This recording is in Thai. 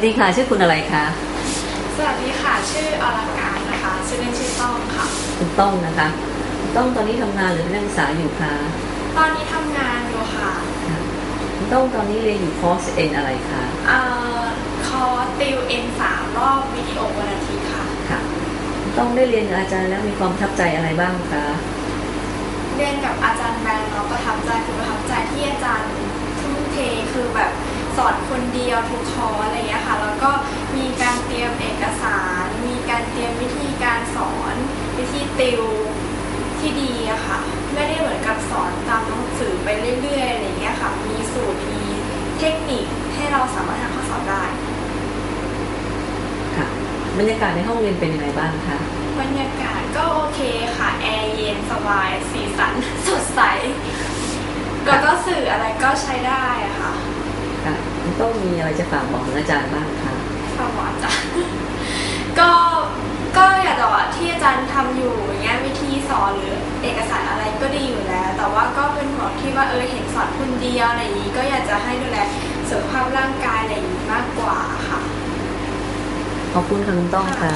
สวัสดีค่ะ ชื่อคุณอะไรคะ สวัสดีค่ะ ชื่ออลังการนะคะชื่อเล่นชื่อต้องค่ะ คุณต้องนะคะคุณต้องตอนนี้ทำงานหรือเป็นนักศึกษาอยู่คะ ตอนนี้ทำงานอยู่ค่ะค่ะคุณต้องตอนนี้เรียนอยู่คอร์สเอ็นอะไรคะเอ่อคอร์สติว N3 รอบวิดีโอวันอาทิตย์ค่ะ ค่ะคุณต้องได้เรียนกับอาจารย์แล้วมีความประทับใจอะไรบ้างคะ เรียนกับอา อนคนเดียวทุกคอร์สอะไรอย่างเงี้ยค่ะแล้วก็มีการเตรียมเอกสาร มีการเตรียมวิธีการสอน วิธีติวที่ดีอะค่ะ ไม่ได้เหมือนกับสอนตามหนังสือไปเรื่อยๆอะไรอย่างเงี้ยค่ะ มีสูตรมีเทคนิคให้เราสามารถทำข้อสอบได้ค่ะบรรยากาศในห้องเรียนเป็นยังไงบ้างคะบรรยากาศก็โอเคค่ะแอร์เย็นสบายสีสันสดใสแล้วก็สื่ออะไรก็ใช้ได้อะค่ะ ค่ะคุณต้องมีอะไรจะฝากบอกถึงอาจารย์บ้างคะฝากบอกอาจารย์ก็ก็อยากจะบอกว่าที่อาจารย์ทำอยู่อย่างเงี้ยวิธีสอนหรือเอกสารอะไรก็ดีอยู่แล้ว แต่ว่าก็เป็นห่วงที่ว่าเออเห็นสอนคนเดียวอะไรอย่างนี้ ก็อยากจะให้ดูแลสุขภาพร่างกายอะไรอย่างนี้มากกว่าค่ะขอบคุณค่ะคุณต้องค่ะ